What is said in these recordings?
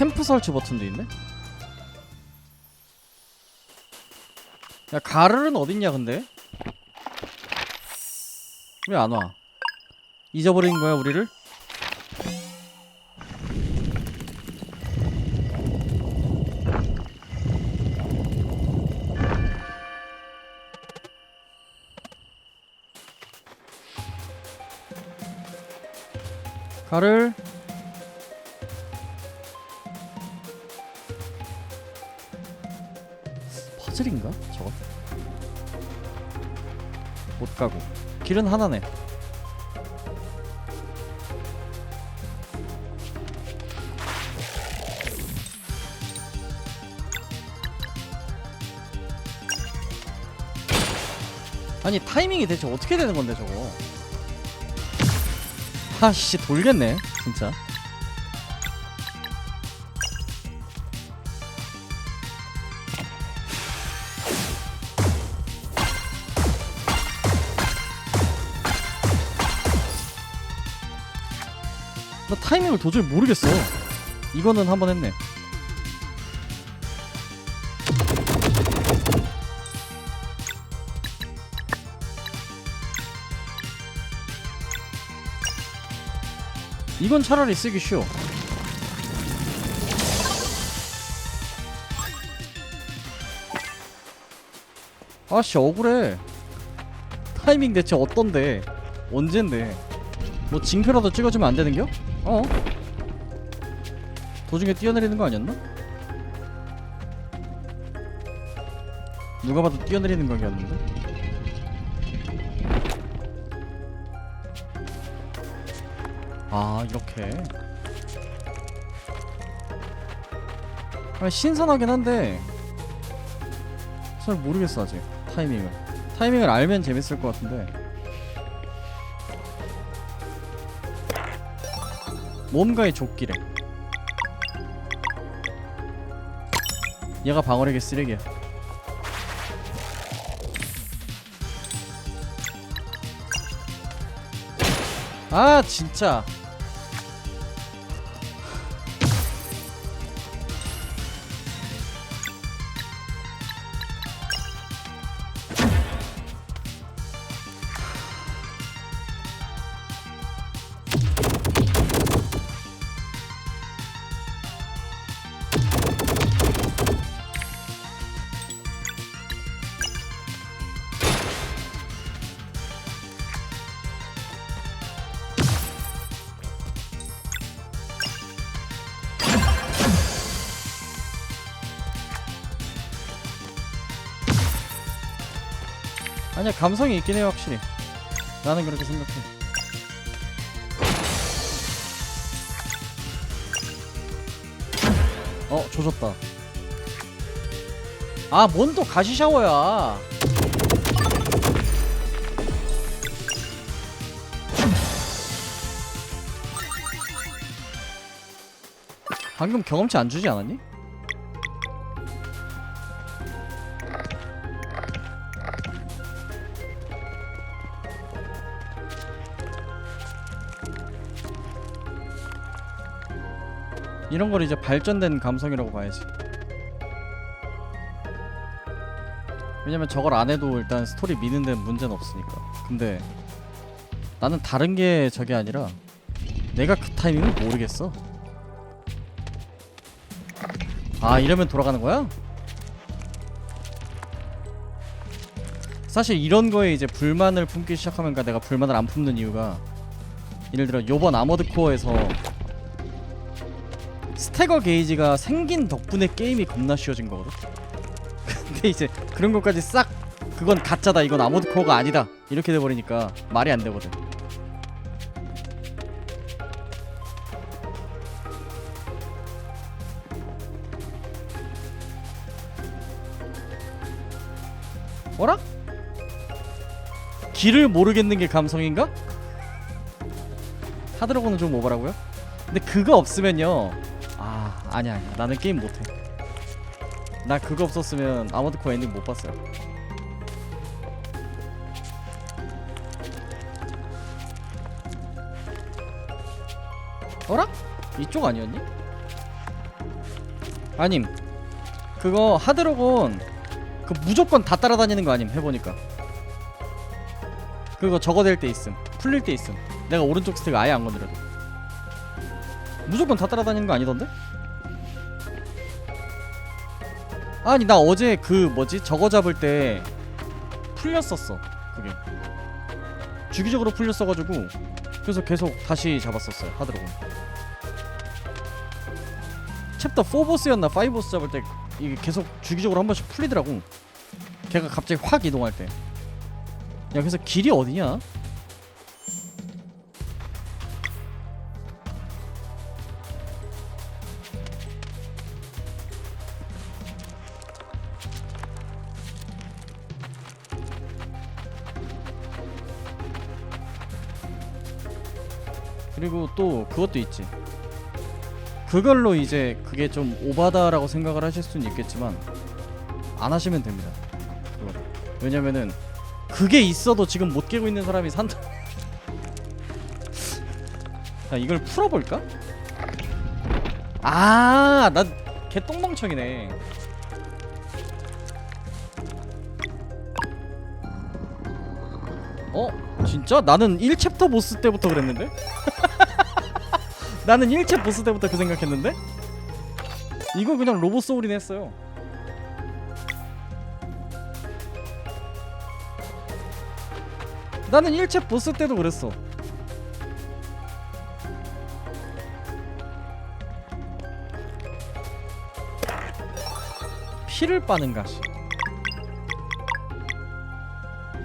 캠프 설치 버튼도 있네? 야 가르는 어딨냐 근데? 왜 안 와? 잊어버린 거야 우리를? 가를 길은 하나네. 아니 타이밍이 대체 어떻게 되는 건데 저거? 아씨 돌겠네 진짜 타이밍을 도저히 모르겠어. 이거는 한 번 했네. 이건 차라리 쓰기 쉬워. 아씨 억울해. 타이밍 대체 어떤데? 언젠데? 뭐 징표라도 찍어주면 안 되는겨? 어? 도중에 뛰어내리는 거 아니었나? 누가 봐도 뛰어내리는 각이었는데? 아 이렇게 아, 신선하긴 한데 잘 모르겠어 아직 타이밍을 타이밍을 알면 재밌을 것 같은데 뭔가의 조끼래. 얘가 방어력의 쓰레기야. 아 진짜 아니야 감성이 있긴 해요 확실히. 나는 그렇게 생각해. 어 조졌다. 아 뭔 또 가시 샤워야. 방금 경험치 안 주지 않았니? 이런 걸 이제 발전된 감성이라고 봐야지. 왜냐면 저걸 안 해도 일단 스토리 미는 데는 문제는 없으니까. 근데 나는 다른 게 저게 아니라 내가 그 타이밍을 모르겠어. 아 이러면 돌아가는 거야? 사실 이런 거에 이제 불만을 품기 시작하면 내가 불만을 안 품는 이유가 예를 들어 요번 아머드 코어에서 스태거 게이지가 생긴 덕분에 게임이 겁나 쉬워진 거거든. 근데 이제 그런 것까지 싹 그건 가짜다 이건 아모드 코어가 아니다 이렇게 돼버리니까 말이 안 되거든. 어라? 길을 모르겠는 게 감성인가? 하드로고는 좀 오버라고요? 근데 그거 없으면요 아 아니야 아니야 나는 게임 못해 나 그거 없었으면 아머드 코어 엔딩 못 봤어요 어라? 이쪽 아니었니? 아님 그거 하드로곤 그 무조건 다 따라다니는 거 아님 해보니까 그거 저거 될 때 있음 풀릴 때 있음 내가 오른쪽 스택 아예 안 건드려도 무조건 다 따라다니는 거 아니던데? 아니 나 어제 그 뭐지? 저거 잡을 때 풀렸었어 그게. 주기적으로 풀렸어가지고 그래서 계속 다시 잡았었어요 하드로곤 챕터 4보스였나 5보스 잡을 때 이게 계속 주기적으로 한 번씩 풀리더라고. 걔가 갑자기 확 이동할 때야 그래서 길이 어디냐? 그리고 또 그것도 있지 그걸로 이제 그게 좀 오바다라고 생각을 하실 수는 있겠지만 안 하시면 됩니다. 그거. 왜냐면은 그게 있어도 지금 못 깨고 있는 사람이 산다. 자 이걸 풀어볼까? 아, 난 개똥멍청이네. 어? 진짜? 나는 1챕터 보스 때부터 그랬는데? 나는 1챕 보스 때부터 그 생각했는데? 이거 그냥 로봇 소울이네 했어요. 나는 1챕 보스 때도 그랬어. 피를 빠는 가시.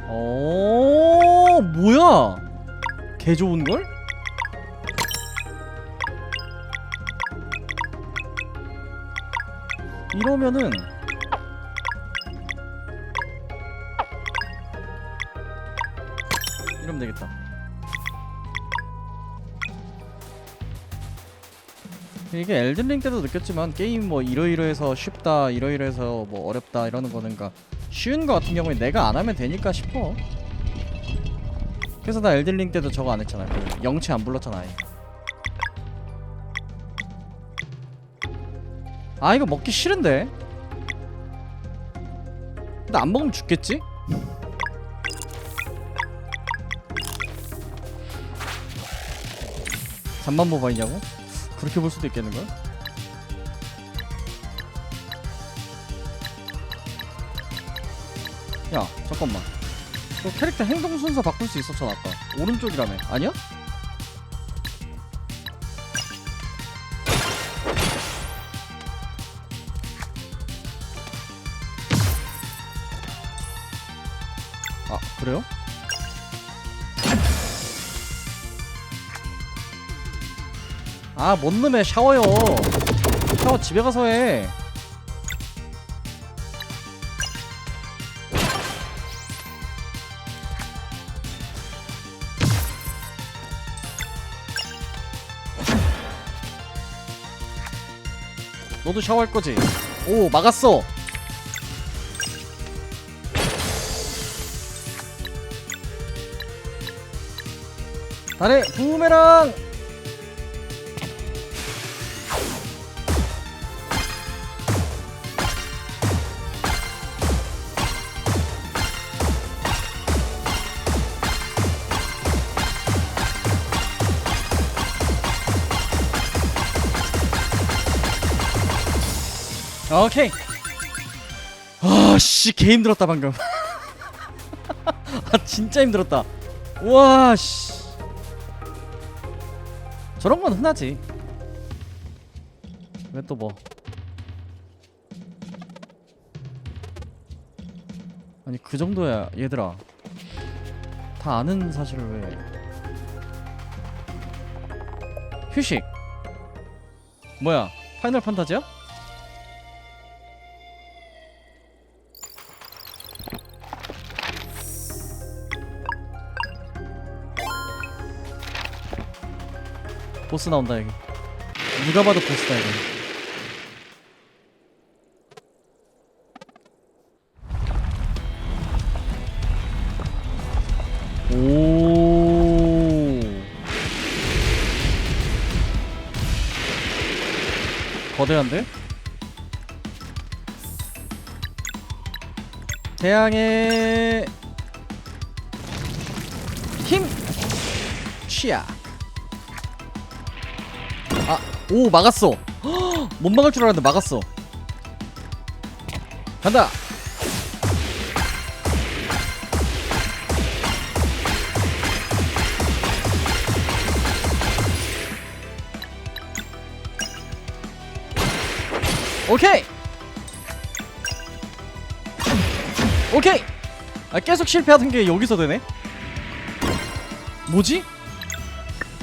어, 뭐야? 개 좋은 걸? 이러면은 이러면 되겠다. 이게 엘든링 때도 느꼈지만 게임 뭐 이러이러해서 쉽다 이러이러해서 뭐 어렵다 이러는 거는 가 쉬운 거 같은 경우에 내가 안 하면 되니까 싶어. 그래서 나 엘든링 때도 저거 안 했잖아. 그 영체 안 불렀잖아. 아예. 아 이거 먹기 싫은데 근데 안 먹으면 죽겠지? 잠만 모바이냐고? 그렇게 볼 수도 있겠는걸? 야 잠깐만 너 캐릭터 행동 순서 바꿀 수 있었잖아 아까 오른쪽이라며 아니야? 아 뭔 놈의 샤워요. 샤워 집에 가서 해. 너도 샤워할 거지? 오 막았어. 다리 부메랑 오케이. 아씨 개 힘들었다 방금. 아 진짜 힘들었다. 와 씨. 저런 건 흔하지. 왜 또 뭐? 아니 그 정도야 얘들아. 다 아는 사실을 왜? 휴식. 뭐야? 파이널 판타지야? 보스 나온다 여기 누가 봐도 보스다 이거 오. 거대한데? 태양의 힘! 취약! 오 막았어. 헉, 못 막을 줄 알았는데 막았어. 간다. 오케이. 오케이. 아 계속 실패하던 게 여기서 되네. 뭐지?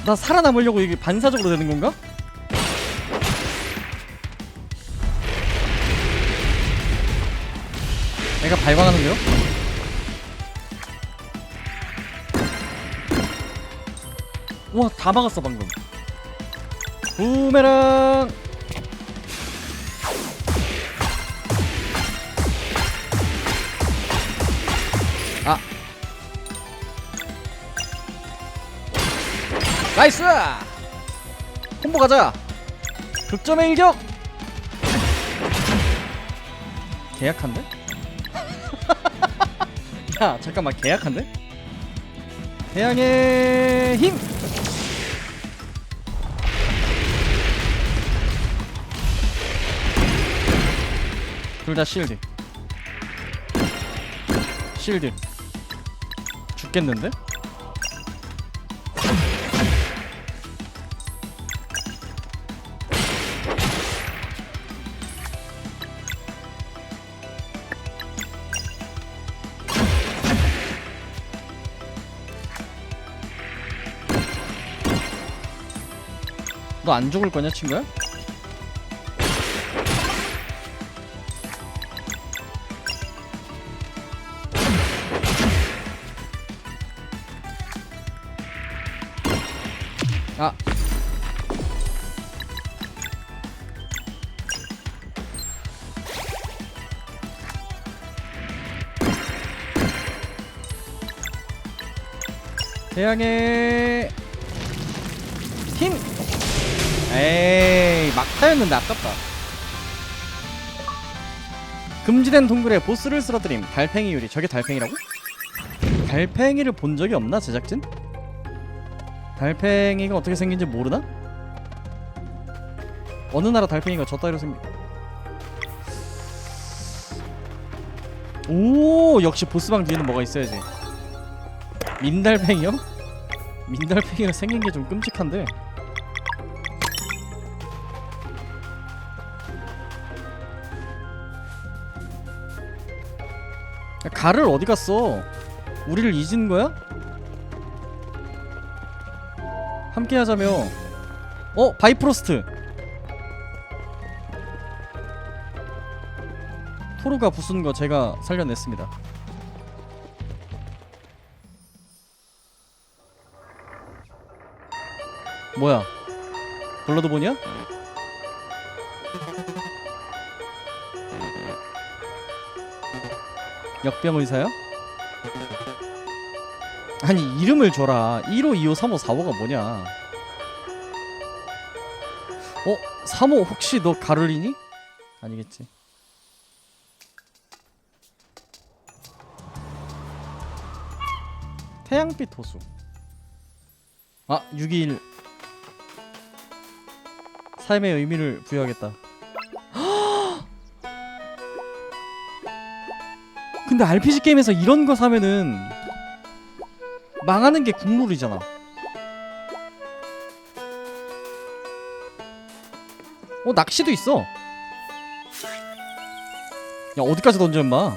나 살아남으려고 이게 반사적으로 되는 건가? 내가 발광하는데요? 우와 다 막았어 방금. 부메랑! 아. 나이스! 콤보 가자! 극점의 일격! 계약한데? 야 잠깐만 계약한데? 태양의 힘! 둘 다 실드 실드 죽겠는데? 너 안 죽을 거냐 친구야? 아 태양의 타였는데 아깝다 금지된 동굴에 보스를 쓰러뜨림 달팽이 요리 저게 달팽이라고? 달팽이를 본 적이 없나 제작진? 달팽이가 어떻게 생긴지 모르나? 어느 나라 달팽이가 저 따위로 생긴 오 역시 보스방 뒤에는 뭐가 있어야지 민달팽이요? 민달팽이가 생긴 게 좀 끔찍한데 가를 어디 갔어? 우리를 잊은 거야? 함께 하자며. 어, 바이프로스트. 토르가 부순 거 제가 살려냈습니다. 뭐야? 블러드본이야? 역병 의사요? 아니 이름을 줘라 1호 2호 3호 4호가 뭐냐 어? 3호 혹시 너 가를리니? 아니겠지 태양빛 호수 아621 삶의 의미를 부여하겠다 근데 RPG 게임에서 이런 거 사면은 망하는 게 국룰이잖아. 어 낚시도 있어. 야 어디까지 던져 임마.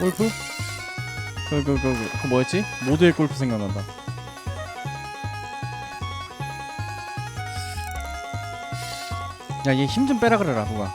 골프? 그 그 그 그, 그 뭐였지? 모두의 골프 생각난다. 야 얘 힘 좀 빼라 그래라 누가.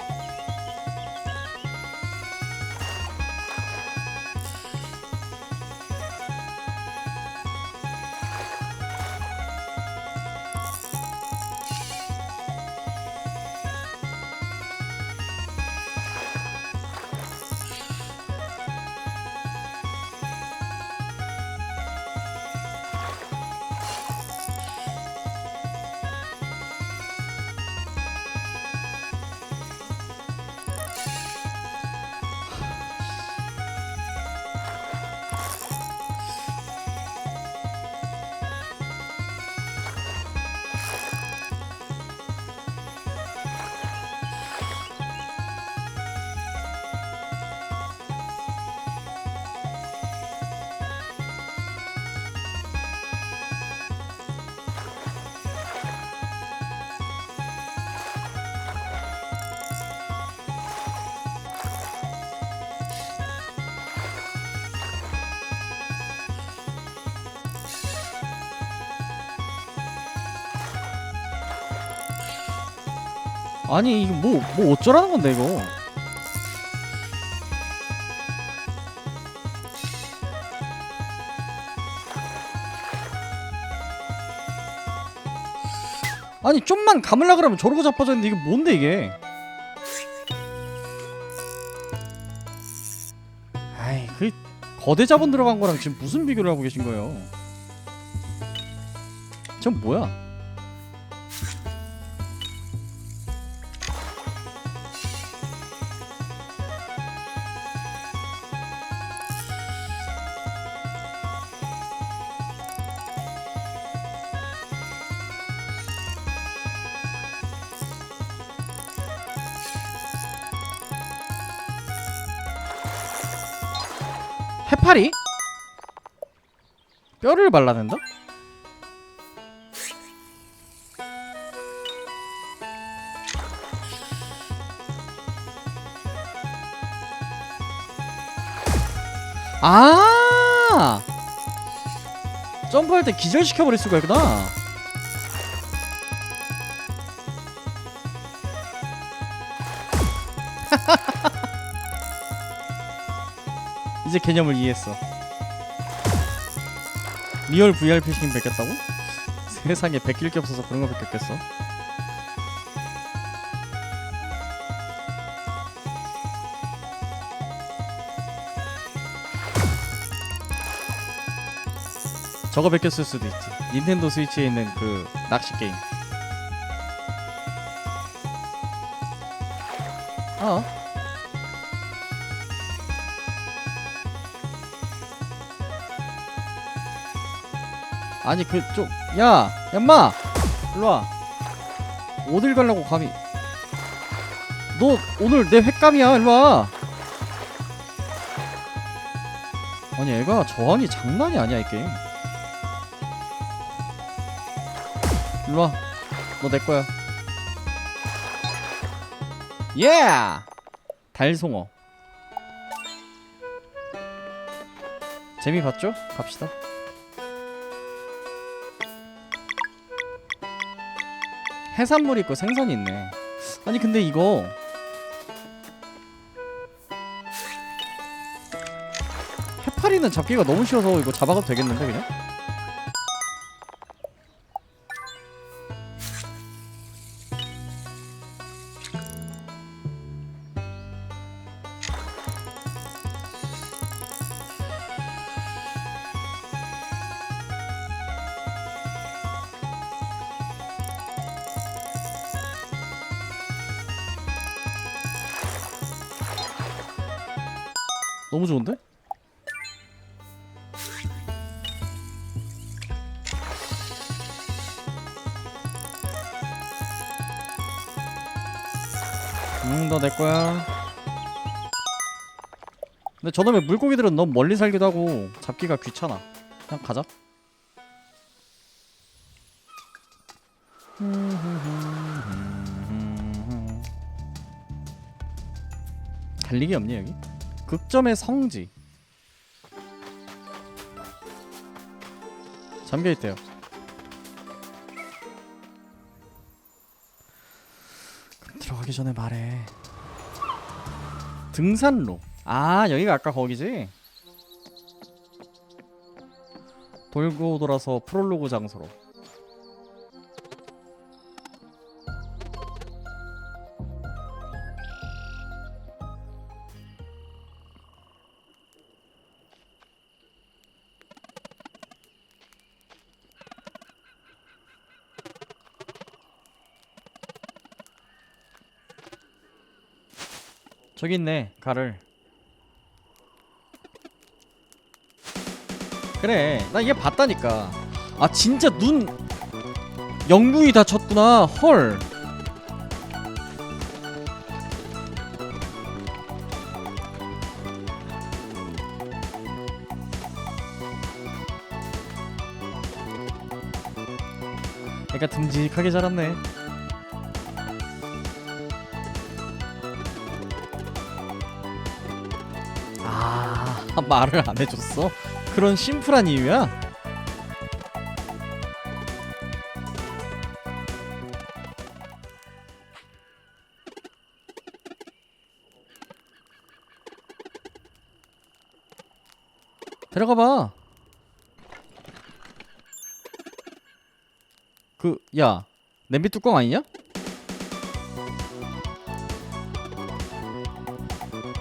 아니 이거 뭐 뭐 어쩌라는 건데 이거. 아니 좀만 감으려 그러면 저러고 자빠져 있는데 이게 뭔데 이게? 아이 그 거대 자본 들어간 거랑 지금 무슨 비교를 하고 계신 거예요? 전 뭐야? 해파리? 뼈를 발라낸다? 아! 점프할 때 기절시켜버릴 수가 있구나. 이제 개념을 이해했어. 리얼 VR 피싱 뺏겼다고? 세상에 베낄 게 없어서 그런 거 뺏겼겠어? 저거 뺏겼을 수도 있지. 닌텐도 스위치에 있는 그 낚시 게임. 어? 아니 그쪽 야 얌마! 일로와. 어딜 가려고 감히? 너 오늘 내 횟감이야 일로와. 아니 애가 저항이 장난이 아니야 이 게임. 일로와. 너 내 거야. 예 달송어. 재미 봤죠? 갑시다 해산물 있고 생선이 있네. 아니 근데 이거 해파리는 잡기가 너무 쉬워서 이거 잡아가도 되겠는데 그냥? 너무 좋은데? 음, 너내 거야. 근데 저놈의 물고기들은 너무 멀리 살기도 하고 잡기가 귀찮아. 그냥 가자. 달리기 없니 여기? 극점의 성지. 잠겨있대요. 그럼 들어가기 전에 말해. 등산로. 아 여기가 아까 거기지? 돌고 돌아서 프롤로그 장소로. 저기 있네 가를. 그래 나 얘 봤다니까. 아 진짜 눈 영구히 다쳤구나 헐. 애가 듬직하게 자랐네 말을 안 해줬어? 그런 심플한 이유야? 들어가 봐. 그, 야, 냄비 뚜껑 아니냐?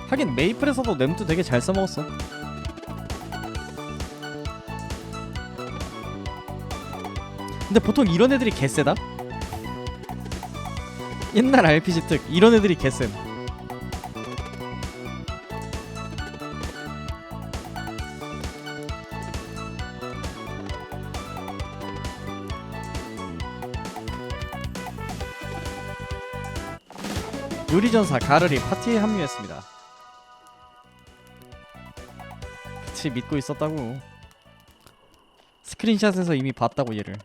하긴 메이플에서도 냄도 되게 잘 써먹었어. 근데 보통 이런 애들이 개쎄다. 옛날 RPG 특 이런 애들이 개쎄. 요리전사 가르리 파티에 합류했습니다. 그치 믿고 있었다고. 스크린샷에서 이미 봤다고 얘를.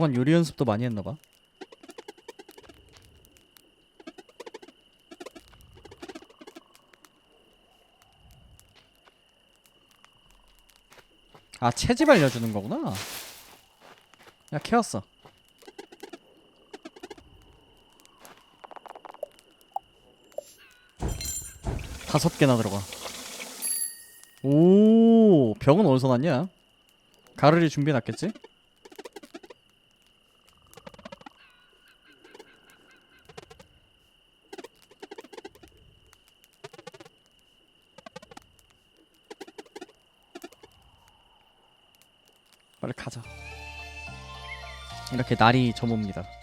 그동안 요리 연습도 많이 했나 봐. 아 채집 알려주는 거구나. 야 캐왔어. 다섯 개나 들어가. 오 병은 어디서 났냐? 가르리 준비해놨겠지? 빨리 가자. 이렇게 날이 저뭅니다.